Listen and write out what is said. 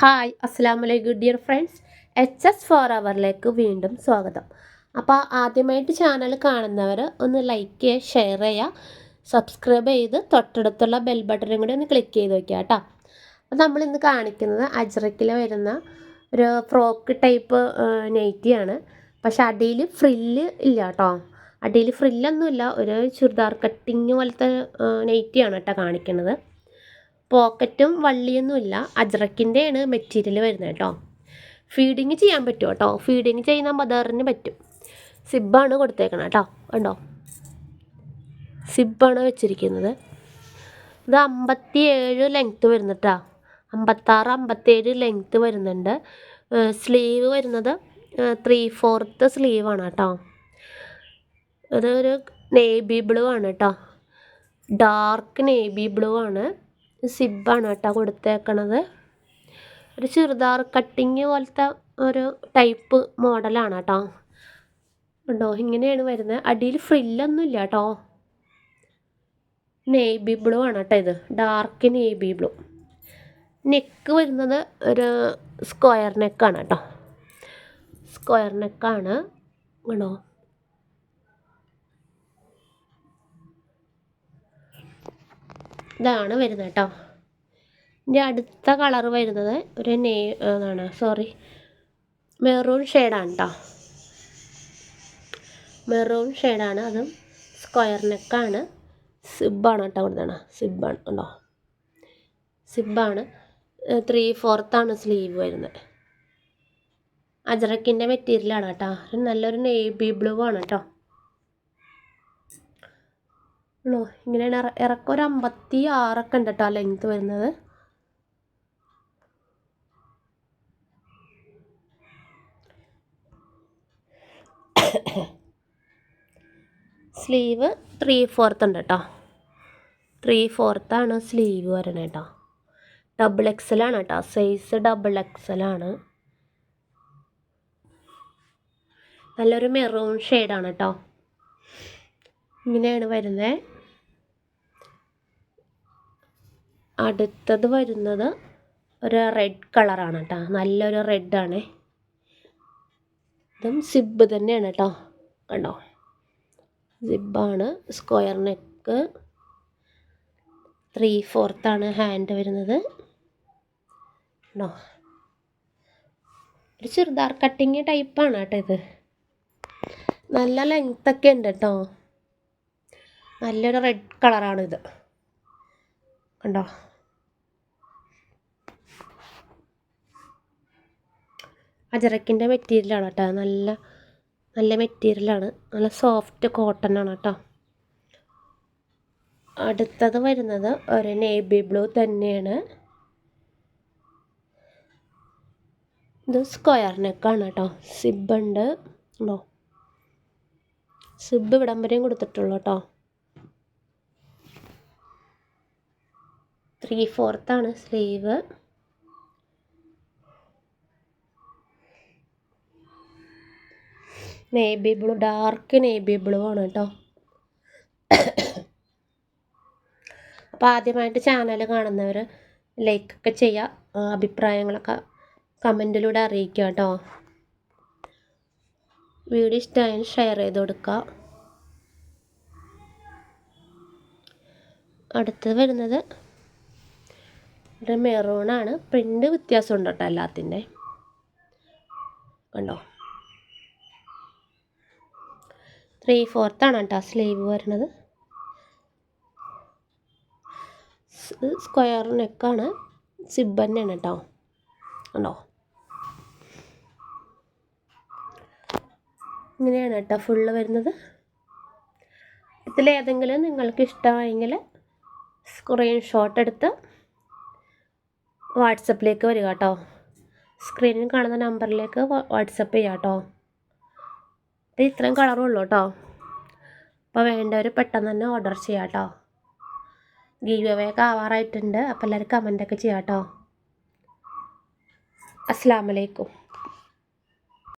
Hi അസ്സാം വലൈക്കും dear friends. H S four അവറിലേക്ക് വീണ്ടും സ്വാഗതം. അപ്പോൾ ആദ്യമായിട്ട് ചാനൽ കാണുന്നവർ ഒന്ന് ലൈക്ക് ചെയ്യുക ഷെയർ ചെയ്യുക സബ്സ്ക്രൈബ് ചെയ്ത് തൊട്ടടുത്തുള്ള ബെൽ ബട്ടണും കൂടി ഒന്ന് ക്ലിക്ക് ചെയ്ത് വയ്ക്കുക കേട്ടോ. അപ്പോൾ നമ്മൾ ഇന്ന് കാണിക്കുന്നത് അജ്രക്കിൽ വരുന്ന ഒരു ഫ്രോക്ക് ടൈപ്പ് നെയ്റ്റിയാണ് പക്ഷെ അടിയിൽ ഫ്രില്ല് ഇല്ല കേട്ടോ. അടിയിൽ ഫ്രില്ലൊന്നുമില്ല ഒരു ചുരിദാർ കട്ടിങ് പോലത്തെ നെയ്റ്റിയാണ് കേട്ടോ കാണിക്കുന്നത്. പോക്കറ്റും വള്ളിയൊന്നുമില്ല. അജ്രക്കിന്റെയാണ് മെറ്റീരിയൽ വരുന്നത് കേട്ടോ. ഫീഡിങ് ചെയ്യാൻ പറ്റും കേട്ടോ? ഫീഡിങ് ചെയ്യുന്ന മദറിന് പറ്റും. സിബാണ് കൊടുത്തേക്കണം കേട്ടോ. കണ്ടോ? സിബാണ് വെച്ചിരിക്കുന്നത്. ഇത് അമ്പത്തി ഏഴ് ലെങ്ത്ത് വരുന്നിട്ടാ. അമ്പത്താറ് അമ്പത്തേഴ് ലെങ്ത്ത് വരുന്നുണ്ട്. സ്ലീവ് വരുന്നത് ത്രീ ഫോർത്ത് സ്ലീവാണ് കേട്ടോ. ഇതൊരു നേവി ബ്ലൂ ആണ് കേട്ടോ. ഡാർക്ക് നേവി ബ്ലൂ ആണ്. സിബാണ് കേട്ടോ കൊടുത്തേക്കണത്. ഒരു ചുരിദാർ കട്ടിങ് പോലത്തെ ഒരു ടൈപ്പ് മോഡലാണ് കേട്ടോ. ഉണ്ടോ ഇങ്ങനെയാണ് വരുന്നത്. അടിയിൽ ഫ്രില്ലൊന്നും ഇല്ല കേട്ടോ. നേവി ബ്ലൂ ആണ് കേട്ടോ ഇത്. ഡാർക്ക് നേവി ബ്ലൂ നെക്ക് വരുന്നത് ഒരു സ്ക്വയർ നെക്കാണ് കേട്ടോ. സ്ക്വയർ നെക്കാണ് കണ്ടോ ഇതാണ് വരുന്നത് കേട്ടോ. ഇതിന്റെ അടുത്ത കളർ വരുന്നത് ഒരു നേ അതാണ് സോറി മെറൂൺ ഷെയ്ഡാണ് കേട്ടോ മെറൂൺ ഷെയ്ഡാണ് അതും സ്ക്വയർ നെക്കാണ് സിബാണ് കേട്ടോ കൊടുത്താണ് സിബാണ് ഉണ്ടോ? സിബാണ് ത്രീ ഫോർത്താണ് സ്ലീവ് വരുന്നത്. അജറക്കിന്റെ മെറ്റീരിയലാണ് കേട്ടോ. നല്ലൊരു നേവി ബ്ലൂ ആണ് കേട്ടോ ഉള്ളൂ. ഇങ്ങനെയാണ് ഇറക്കം ഒരു അമ്പത്തി ആറൊക്കെ ഉണ്ട് കേട്ടോ ലെങ്ത്ത് വരുന്നത്. സ്ലീവ് ത്രീ ഫോർത്ത് ഉണ്ട് കേട്ടോ ത്രീ ഫോർത്താണ് സ്ലീവ് വരണേ കേട്ടോ ഡബിൾ എക്സലാണ് കേട്ടോ സൈസ് ഡബിൾ എക്സലാണ് നല്ലൊരു മെറൂൺ ഷെയ്ഡാണ് കേട്ടോ ഇങ്ങനെയാണ് വരുന്നത് അടുത്തത് വരുന്നത് ഒരു റെഡ് കളറാണ് കേട്ടോ നല്ലൊരു റെഡാണേ ഇതും സിബ് തന്നെയാണ് കേട്ടോ കണ്ടോ? സിബാണ് സ്ക്വയർ നെക്ക് ത്രീ ഫോർത്താണ് ഹാൻഡ് വരുന്നത്. കണ്ടോ? ഒരു ചുരിദാർ കട്ടിങ് ടൈപ്പാണ് കേട്ടോ ഇത്. നല്ല ലെങ്ത്തൊക്കെ ഉണ്ട് കേട്ടോ നല്ലൊരു റെഡ് കളറാണിത് കണ്ടോ? അജറക്കിന്റെ മെറ്റീരിയലാണ് കേട്ടോ. നല്ല നല്ല മെറ്റീരിയലാണ്. നല്ല സോഫ്റ്റ് കോട്ടൺ ആണ് കേട്ടോ. അടുത്തത് വരുന്നത് ഒരു നേവി ബ്ലൂ തന്നെയാണ്. ഇത് സ്ക്വയർ നെക്കാണ് കേട്ടോ. സിബുണ്ട് ഉണ്ടോ. സിബ് ഇവിടം വരെയും കൊടുത്തിട്ടുള്ളൂ കേട്ടോ. Three ഫോർത്താണ് sleeve navy blue dark navy blue ആണ് കേട്ടോ അപ്പോൾ ആദ്യമായിട്ട് ചാനൽ കാണുന്നവർ ലൈക്കൊക്കെ ചെയ്യുക അഭിപ്രായങ്ങളൊക്കെ കമന്റിലൂടെ അറിയിക്കുക കേട്ടോ വീഡിയോ ഇഷ്ടമായാലും ഷെയർ ചെയ്ത് കൊടുക്കുക അടുത്തത് വരുന്നത് മെറൂണാണ് പ്രിന്റ് വ്യത്യാസമുണ്ട് കേട്ടോ എല്ലാത്തിന്റെ. കണ്ടോ? ത്രീ ഫോർത്താണ് കേട്ടോ സ്ലീവ് വരുന്നത്. സ്ക്വയർ നെക്കാണ് സിബ് തന്നെയാണ് കേട്ടോ. ഉണ്ടോ ഇങ്ങനെയാണ് കേട്ടോ ഫുള്ള് വരുന്നത്. ഇതിലേതെങ്കിലും നിങ്ങൾക്ക് ഇഷ്ടമായെങ്കിൽ സ്ക്രീൻഷോട്ട് എടുത്ത് വാട്സപ്പിലേക്ക് വരിക കേട്ടോ. സ്ക്രീനിൽ കാണുന്ന നമ്പറിലേക്ക് വാട്സപ്പ് ചെയ്യാം കേട്ടോ. ഇത് ഇത്രയും കളറുള്ളൂ കേട്ടോ അപ്പോൾ വേണ്ടവർ പെട്ടെന്ന് തന്നെ ഓർഡർ ചെയ്യാം കേട്ടോ ഗീവ് അവേ ഒക്കെ ആവാറായിട്ടുണ്ട്. അപ്പോൾ എല്ലാവരും കമന്റൊക്കെ ചെയ്യാം കേട്ടോ അസ്സാം വലൈക്കും